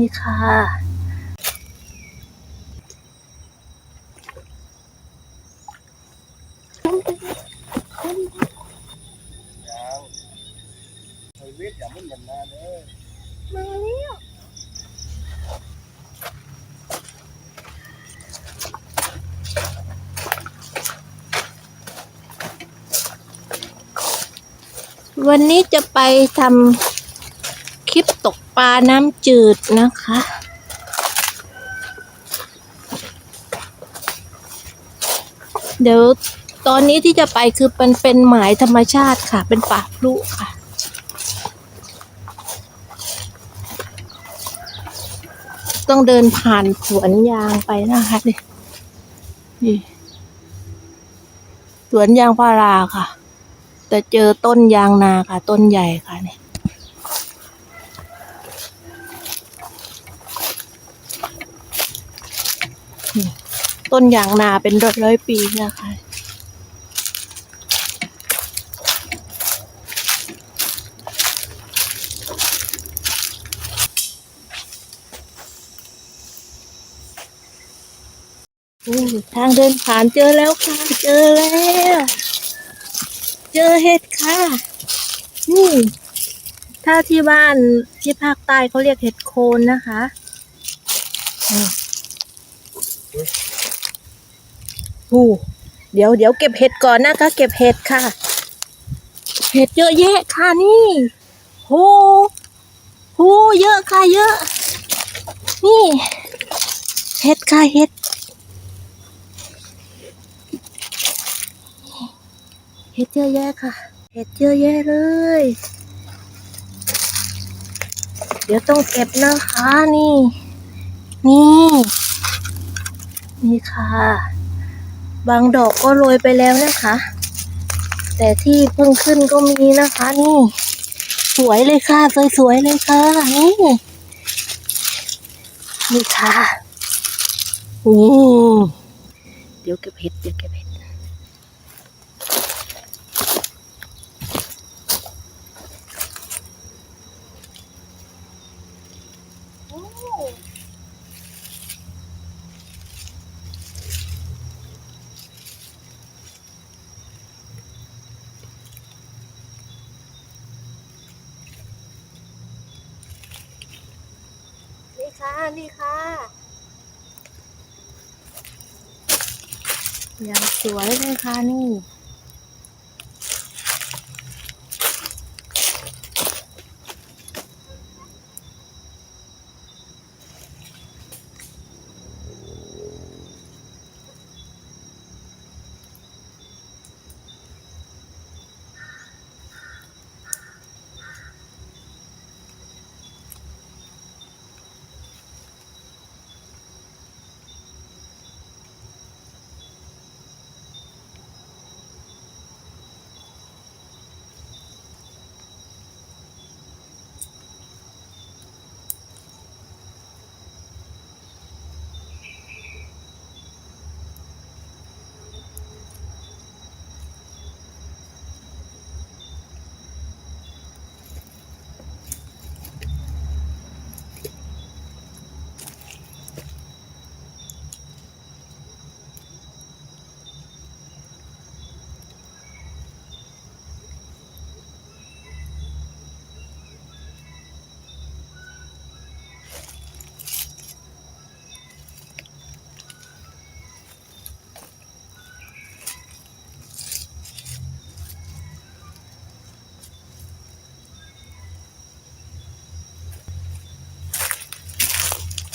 นี่ค่ะยังไอ้เวทอย่ามันเห็นนาเด้อมาแล้ววันนี้จะไปทำคลิปตก ปลาน้ำจืดนะคะ เดี๋ยวตอนนี้ที่จะไปคือเป็นเป็นหมายธรรมชาติค่ะ เป็นป่าพลุค่ะต้องเดินผ่านสวนยางไปนะคะนี่นี่สวนยางพาราค่ะ แต่เจอต้นยางนาค่ะ ต้นใหญ่ค่ะนี่นี่ ต้นยางนาเป็นร้อยร้อยปีนะคะทางเดินผ่านเจอแล้วค่ะ เจอแล้ว เจอเห็ดค่ะนี่ถ้าที่บ้านที่ภาคใต้เขาเรียกเห็ดโคนนะคะ นี่โอ้เดี๋ยวเดี๋ยวเก็บเห็ดก่อนนะคะ เก็บเห็ดค่ะ เห็ดเยอะแยะค่ะนี่โหโหเยอะค่ะเยอะ นี่ เห็ดค่ะเห็ด เห็ดเยอะแยะค่ะ เห็ดเยอะแยะเลย เดี๋ยวต้องเก็บนะคะนี่ นี่ นี่ค่ะ บางดอกก็โรยไปแล้วนะคะ แต่ที่เพิ่งขึ้นก็มีนะคะ นี่ สวยเลยค่ะ สวยๆเลยค่ะ นี่นี่ค่ะนี่เดี๋ยวเก็บเห็ดเดี๋ยวเก็บ ค่ะนี่ค่ะอย่างสวยเลยค่ะนี่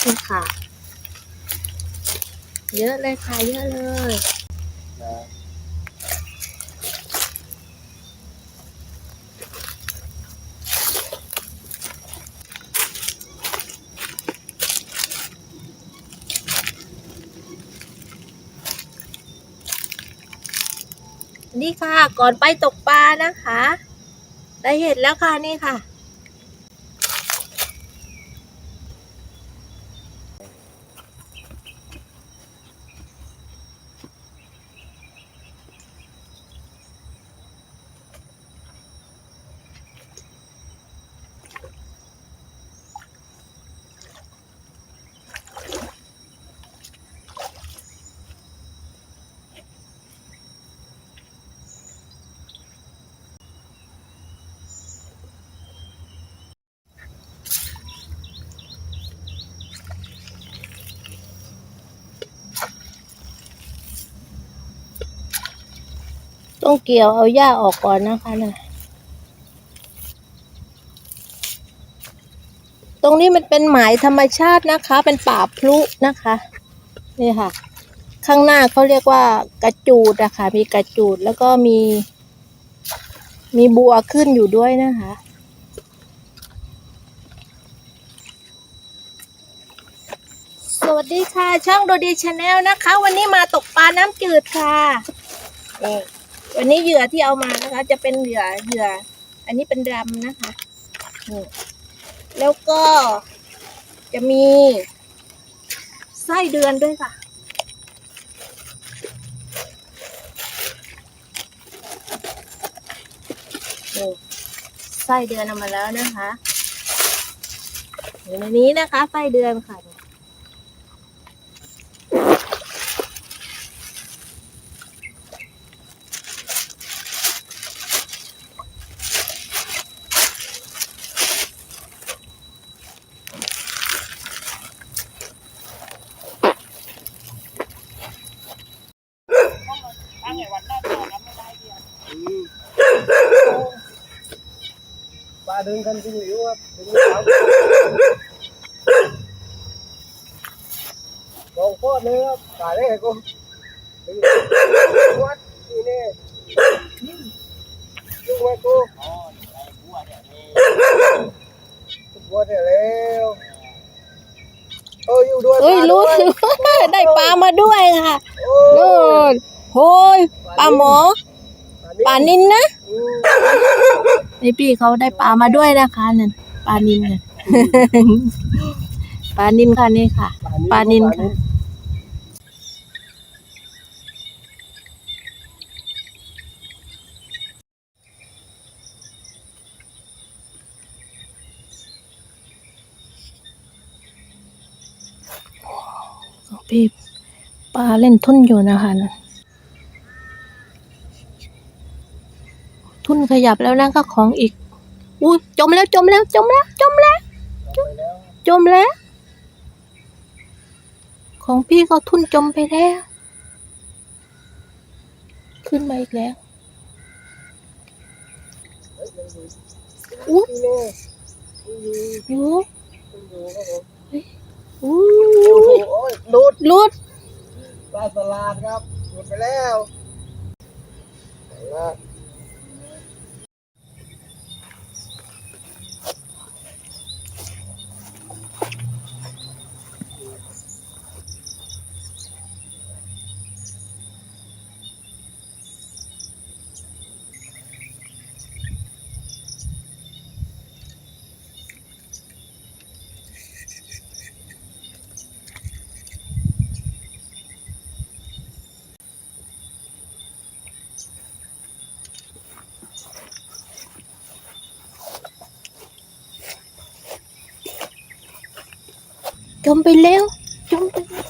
นี่ค่ะ เยอะเลยค่ะ เยอะเลยนะนี่ค่ะ ก่อนไปตกปลานะคะ ได้เห็นแล้วค่ะนี่ค่ะ ต้องเกี่ยวเอาหญ้าออกก่อนนะคะนะตรงนี้มันเป็นหมายธรรมชาตินะคะ เป็นป่าพลุนะคะ นี่ค่ะ ข้างหน้าเขาเรียกว่ากระจูดอะค่ะมีกระจูดแล้วก็มี มีบัวขึ้นอยู่ด้วยนะคะสวัสดีค่ะ ช่องโดดีชาแนลนะคะ วันนี้มาตกปลาน้ำจืดค่ะ วันนี้เหยื่อที่เอามานะคะ จะเป็นเหยื่อเหยื่อ อันนี้เป็นรำนะคะนี่แล้วก็จะมีไส้เดือนด้วยค่ะ ไส้เดือนเอามาแล้วนะคะอยู่ในนี้นะคะไส้เดือนค่ะ ปลาดึงกันจริงหรือว่าดึงครับลองโคตรเลยครับตายได้ไงกูดึงวัดนี่เนี่ยดึงไว้กูบัวเนี่ยแล้วเอออยู่ด้วยเอ้ยปลารู้ด้วยได้ปลามาด้วยค่ะโอ้โน่นโหยปลาหมอปลานินนะอืม นี่พี่เขาได้ปลามาด้วยนะคะนั่นปลานินน่ะ ปลานินค่ะนี่ค่ะ ปลานิลค่ะพี่ปลาเล่นทุ่นอยู่นะคะนั่นทุ่น ขยับแล้วนะก็ของอีกอุ้ยจมแล้วจมแล้วจมแล้วจมแล้วจมแล้ว ของพี่เขาทุ่นจมไปแล้ว ขึ้นมาอีกแล้วอุ้ยเนื้อยู่ครับผมโอ้โอ้หยโอ้ยหลุดลุดปลาสลาดครับหลุดไปแล้ว จมไปแล้วจมไปแล้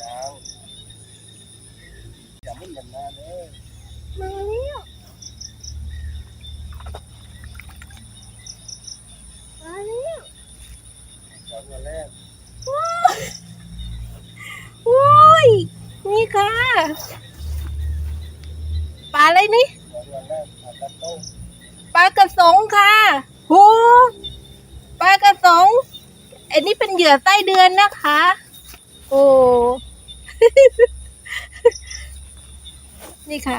ยังอย่ามันเหมือนนานเลยมาแล้วมาแล้วสองวันแรกโอ้ยนี่ค่ะปลาอะไรนี่ปลาตัดโต้ปลากระสงค่ะโหปลากระสง อันนี้เป็นเหยื่อไส้เดือนนะคะ โอ้ นี่ค่ะ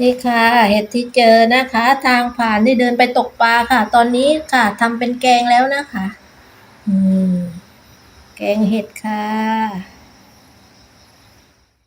นี่ค่ะ เห็ดที่เจอนะคะ ทางผ่านที่เดินไปตกปลาค่ะ ตอนนี้ค่ะทำเป็นแกงแล้วนะคะ อืม แกงเห็ดค่ะ